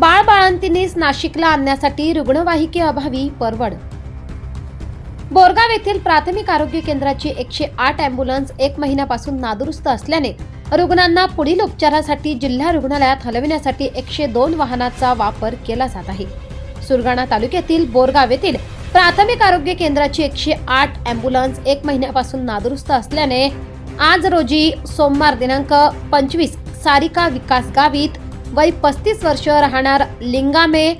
बाळ बाळंतीनीस नाशिकला आणण्यासाठी रुग्णवाहिके अभावी परवड. बोरगाव येथील प्राथमिक आरोग्य केंद्राची एकशे आठ अँब्युलन्स एक महिन्यापासून नादुरुस्त असल्याने रुग्णांना पुढील उपचारासाठी जिल्हा रुग्णालयात हलविण्यासाठी एकशे दोन वाहनाचा वापर केला जात आहे. सुरगाणा तालुक्यातील बोरगाव येथील प्राथमिक आरोग्य केंद्राची एकशे आठ अँब्युलन्स एक महिन्यापासून नादुरुस्त असल्याने आज रोजी सोमवार दिनांक पंचवीस सारिका विकास गावित वय पस्तीस वर्ष राहणार लिंगामे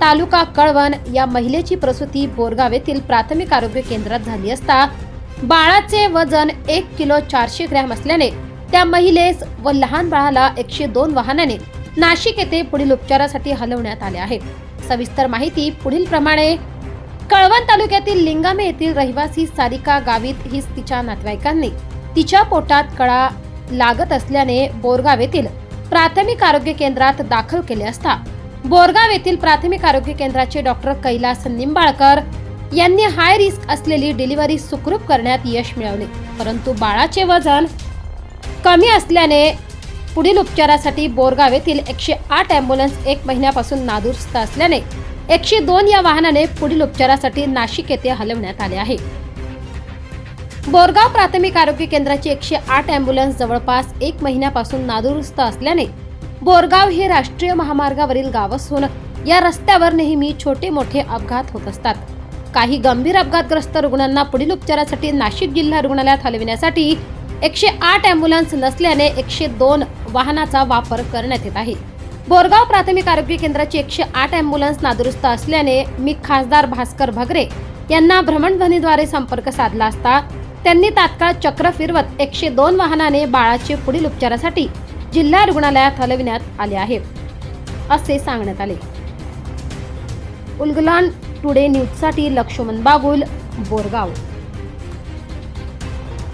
तालुका कळवण या महिलेची प्रसूती बोरगाव येथील प्राथमिक आरोग्य केंद्रात झाली असता बाळाचे वजन एक किलो चारशे ग्रॅम असल्याने त्या महिलेस व लहान बाळाला एकशे दोन वाहनाने नाशिक येथे पुढील उपचारासाठी हलवण्यात आले आहे. सविस्तर माहिती पुढील प्रमाणे. कळवण तालुक्यातील लिंगामे येथील रहिवासी सारिका गावित हीच तिच्या नातेवाईकांनी. तिच्या पोटात कळा लागत असल्याने बोरगाव येथील प्राथमिक आरोग्य केंद्रात दाखल केले असता. बोरगाव येथील प्राथमिक आरोग्य केंद्राचे डॉक्टर कैलास निंबाळकर यांनी हाय रिस्क असलेली डिलिव्हरी सुखरूप करण्यात यश मिळवले. परंतु बाळाचे वजन कमी असल्याने पुढील उपचारासाठी बोरगाव येथील एकशे आठ ॲम्ब्युलन्स एक महिन्यापासून नादुरुस्त असल्याने एकशे दोन या वाहनाने पुढील उपचारासाठी नाशिक येथे हलवण्यात आले आहे. बोरगाव प्राथमिक आरोग्य केंद्राची एकशे आठ अँब्युलन्स जवळपास एक महिन्यापासून नादुरुस्त असल्याने बोरगाव हे राष्ट्रीय महामार्गावरील गाव असून या रस्त्यावर नेहमी छोटे मोठे अपघात होत असतात. काही गंभीर अपघातग्रस्त रुग्णांना पुढील उपचारासाठी नाशिक जिल्हा रुग्णालयात हलविण्यासाठी एकशे आठ अँब्युलन्स नसल्याने एकशे दोन वाहनाचा वापर करण्यात येत आहे. बोरगाव प्राथमिक आरोग्य केंद्राची एकशे आठ अँब्युलन्स नादुरुस्त असल्याने मी खासदार भास्कर भगरे यांना भ्रमणध्वनीद्वारे संपर्क साधला असता त्यांनी तात्काळ चक्र फिरवत एकशे दोन वाहनाने बाळाचे पुढील उपचारासाठी जिल्हा रुग्णालयात हलविण्यात आले आहे असे सांगण्यात आले. उलगलान टुडे न्यूजसाठी लक्ष्मण बागुल बोरगाव.